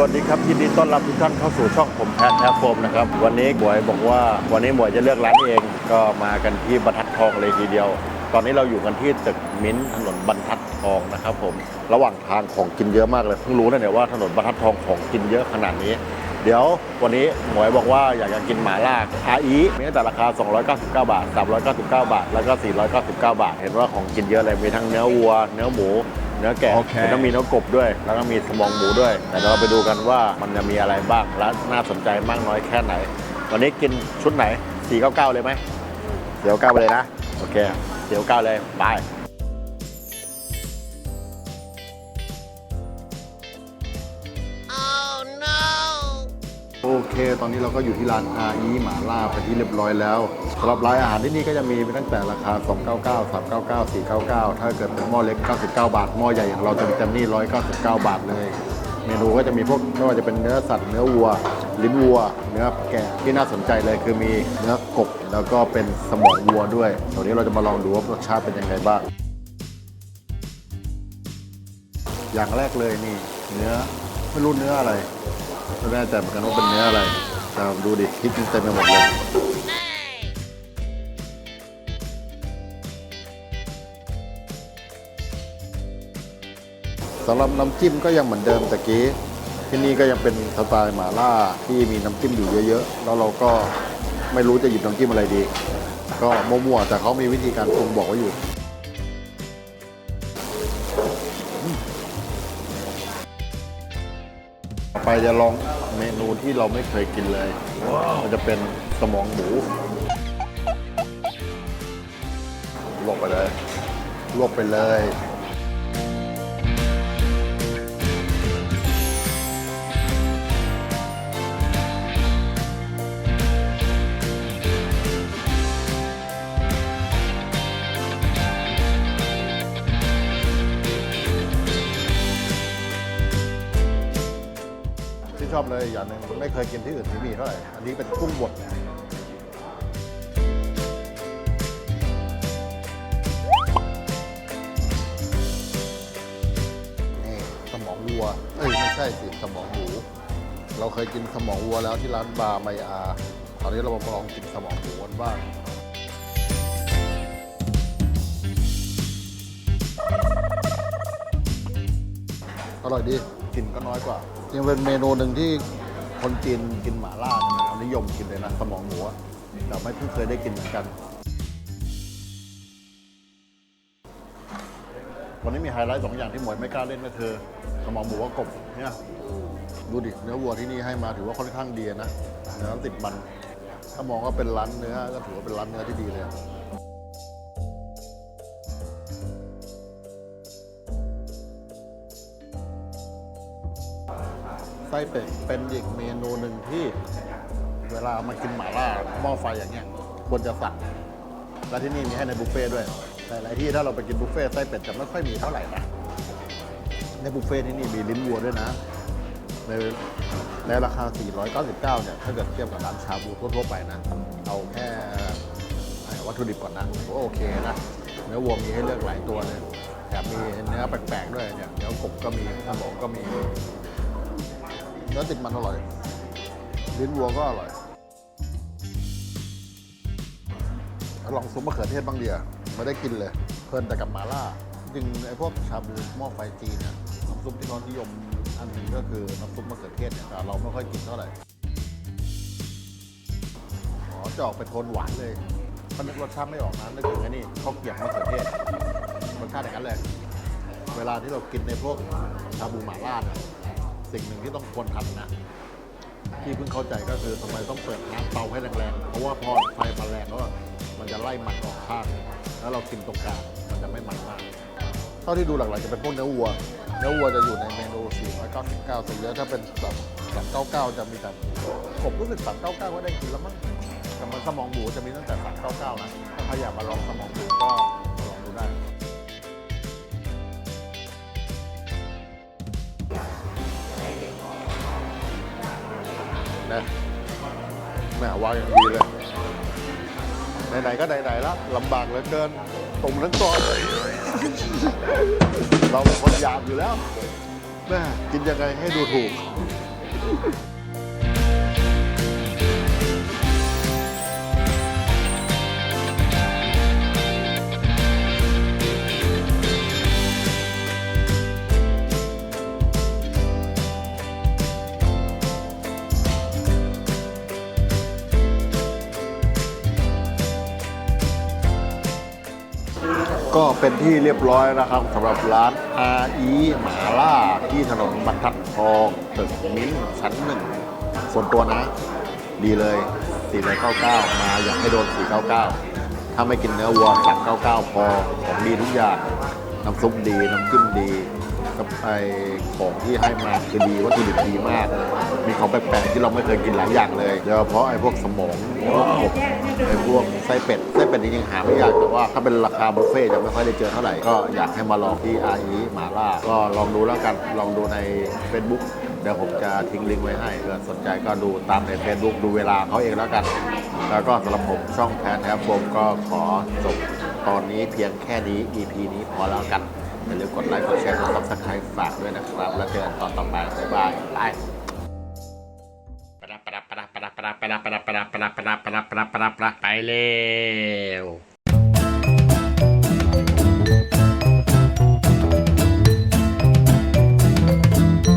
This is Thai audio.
วัสดีครับยินดีต้อนรับทุกท่านเข้าสู่ช่องผมแพทแทฟโฟมนะครับวันนี้หมวยบอกว่าวันนี้หมวยจะเลือกร้านเองก็มากันที่บรรทัดทองเลยทีเดียว ตอนนี้เราอยู่กันที่ตึกมิ้นถนนบรรทัดทองนะครับผมระหว่างทางของกินเยอะมากเลยเพิ่งรู้นะเนี่ยว่าถนนบรรทัดทองของกินเยอะขนาดนี้ เดี๋ยววันนี้หมวยบอกว่าอยากจะกินหมาล่าอาอีมีตั้งแต่ราคา 299 บาท 399 บาท แล้วก็ 499 บาท เห็นว่าของกินเยอะเลยมีทั้งเนื้อวัว เนื้อหมู เนื้อแกะโอเคแล้วก็มีเนื้อกบด้วย แล้วก็มีสมองหมูด้วย แต่เราไปดูกันว่ามันจะมีอะไรบ้างและน่าสนใจมากน้อยแค่ไหน วันนี้กินชุดไหน 499 เลยไหมเดี๋ยวเก้าไปเลยนะ โอเคเดี๋ยวเก้าเลยไป ตอนนี้เราก็อยู่ที่ร้านอาอีหมาล่าเป็นที่เรียบร้อยแล้วสำหรับรายอาหารที่นี่ก็จะมีตั้งแต่ราคา 299 399 499 ถ้าเกิดเป็นหม้อเล็ก 99 บาท หม้อใหญ่อย่างเราเต็มๆนี่ 199 บาทเลย เมนูก็จะมีพวกไม่ว่าจะเป็นเนื้อสัตว์เนื้อวัว ลิ้นวัว เนื้อแกะที่น่าสนใจเลยคือมีเนื้อกบแล้วก็เป็นสมองวัวด้วยเดี๋ยวนี้เราจะมาลองดูว่ารสชาติเป็นยังไงบ้างอย่างแรกเลยนี่ เนื้อไม่รู้เนื้ออะไร ไม่แน่ใจเหมือนกันว่าเป็นเนื้ออะไรแต่ดูดิคิดเต็มไปหมดเลยสำหรับน้ำจิ้มก็ยังเหมือนเดิมตะกี้ที่นี่ก็ยังเป็นสไตล์หม่าล่าที่มีน้ำจิ้มอยู่เยอะๆ แล้วเราก็ไม่รู้จะหยิบน้ำจิ้มอะไรดี ก็มั่วๆแต่เขามีวิธีการปรุงบอกไว้อยู่ ไปจะลองเมนูที่เราไม่เคยกินเลย มันจะเป็นสมองหมูลวกไปเลยลวกไปเลย อยอย่างหนึ่งไม่เคยกินที่อื่นที่มีเท่าไหร่ อันนี้เป็นกุ้งบดนี่สมองวัว เอ้ย ไม่ใช่สิสมองหมู เราเคยกินสมองวัวแล้วที่ร้านบาร์ไมอาคราวนี้เรามาลองกินสมองหมูกันบ้างอร่อยดีกลิ่นก็น้อยกว่า ยังเป็นเมนูหนึ่งที่คนจีนกินหม่าล่าเนี่ยนะนิยมกินเลยนะสมองหมูอะแต่ไม่เพิ่งเคยได้กินเหมือนกัน วันนี้มีไฮไลท์สองอย่างที่หมวยไม่กล้าเล่นก็คือสมองหมูกับกบเนี่ยดูดิเนื้อวัวที่นี่ให้มาถือว่าค่อนข้างดีนะเนื้อติดมัน ถ้ามองว่าเป็นร้านเนื้อก็ถือว่าเป็นร้านเนื้อที่ดีเลย ไส้เป็ดเป็นอีกเมนูหนึ่งที่ เวลามากินหม่าล่าหม้อไฟอย่างเงี้ยควรจะสั่งและที่นี่มีให้ในบุฟเฟ่ต์ด้วยแต่หลายที่ถ้าเราไปกินบุฟเฟ่ต์ไส้เป็ดจะไม่ค่อยมีเท่าไหร่นะในบุฟเฟ่ต์ที่นี่มีลิ้นวัวด้วยนะในในราคา 499 เนี่ย ถ้าเกิดเทียบกับร้านชาบูทั่วๆไปนะ เอาแค่วัตถุดิบก่อนนะก็โอเคนะ เนื้อวัวมีให้เลือกหลายตัวเลยแถมมีเนื้อแปลกๆด้วยเนี่ย เนื้อกบก็มีสมองก็มี เนื้อติดมันอร่อย ลิ้นวัวก็อร่อยลองซุปมะเขือเทศบ้างเดียไม่ได้กินเลย เพลินแต่กับหมาล่า จริงไอ้พวกชาบูหม้อไฟจีนเนี่ยน้ำซุปที่เขานิยมอันหนึงก็คือน้ำซุปมะเขือเทศเนี่ยแต่เราไม่ค่อยกินเท่าไหร่อ๋อจะออกเป็นโทนหวานเลยเพราะนึกรสชาติไม่ออกนะนึกถึงไอ้นี่ข้าวเกรี๊ยวมะเขือเทศรสชาติอย่างนั้นเลย เวลาที่เรากินในพวกชาบูหม่าล่าเนี่ย สิ่งหนึ่งที่ต้องควรทำนะที่เพิ่งเข้าใจก็คือทำไมต้องเปิดน้ำเตาให้แรงๆ เพราะว่าพอไฟมันแรงแล้วมันจะไล่มันออกข้าง แล้วเรากินตรงกลางมันจะไม่มันมากเท่าที่ดูหลักๆจะเป็นพวกเนื้อวัว เนื้อวัวจะอยู่ในเมนู 499ส่วนเยอะถ้าเป็นแบบ399 จะมีแต่ผมรู้สึก 399 ก็ได้กินแล้วมั้งแต่มันสมองหมูจะมีตั้งแต่ 399 นะ ถ้าใครอยากมาลองสมองหมูก็ นะแม่วางอย่างดีเลย ไหนๆก็ไหนๆแล้วลำบากเหลือเกินตรงทั้งต่อเลยเราเป็นคนหยาบอยู่แล้วแม่กินยังไงให้ดูถูก ก็เป็นที่เรียบร้อยนะครับสำหรับร้านอาอีหมาล่าที่ถนนบรรทัดทองตึกมิ้นชั้นหนึ่งส่วนตัวนะ ดีเลย499 มาอยากให้โดน499 ถ้าไม่กินเนื้อวัวสั่ง99 พอของดีทุกอย่าง น้ำซุปดี น้ำจิ้มดี กับไอของที่ให้มาคือดีวัตถุดิบดีมาก มีของแปลกๆที่เราไม่เคยกินหลายอย่างเลยโดยเฉพาะไอ้พวกสมองพวกกบไอ้พวกไส้เป็ดไส้เป็ดจริงๆหาไม่ยากแต่ว่าถ้าเป็นราคาบุฟเฟ่จะไม่ค่อยได้เจอเท่าไหร่ก็อยากให้มาลองที่อาอีหมาล่าก็ลองดูแล้วกันลองดูใน Facebook เดี๋ยวผมจะทิ้งลิงก์ไว้ให้เกิดสนใจก็ดูตามใน Facebook ดูเวลาเขาเองแล้วกัน แล้วก็สำหรับผมช่องแท้แท้ผมก็ขอจบตอนนี้เพียงแค่นี้ EP นี้พอแล้วกัน อย่าลืมกดไลค์ กดแชร์ กดซับสไครต์ฝากด้วยนะครับ แล้วเจอกันตอนต่อไปบ๊ายบายบายไปเร็ว